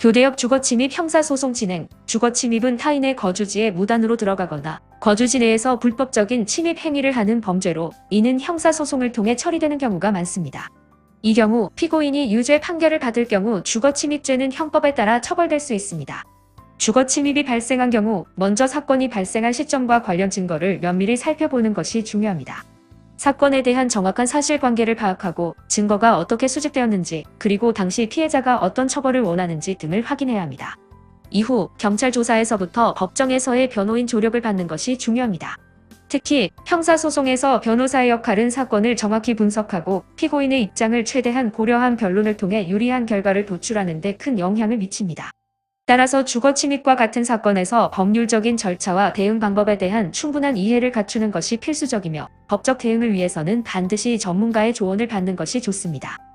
교대역 주거침입 형사소송 진행, 주거침입은 타인의 거주지에 무단으로 들어가거나 거주지 내에서 불법적인 침입 행위를 하는 범죄로 이는 형사소송을 통해 처리되는 경우가 많습니다. 이 경우 피고인이 유죄 판결을 받을 경우 주거침입죄는 형법에 따라 처벌될 수 있습니다. 주거침입이 발생한 경우 먼저 사건이 발생한 시점과 관련 증거를 면밀히 살펴보는 것이 중요합니다. 사건에 대한 정확한 사실관계를 파악하고 증거가 어떻게 수집되었는지 그리고 당시 피해자가 어떤 처벌을 원하는지 등을 확인해야 합니다. 이후 경찰 조사에서부터 법정에서의 변호인 조력을 받는 것이 중요합니다. 특히 형사소송에서 변호사의 역할은 사건을 정확히 분석하고 피고인의 입장을 최대한 고려한 변론을 통해 유리한 결과를 도출하는 데 큰 영향을 미칩니다. 따라서 주거 침입과 같은 사건에서 법률적인 절차와 대응 방법에 대한 충분한 이해를 갖추는 것이 필수적이며 법적 대응을 위해서는 반드시 전문가의 조언을 받는 것이 좋습니다.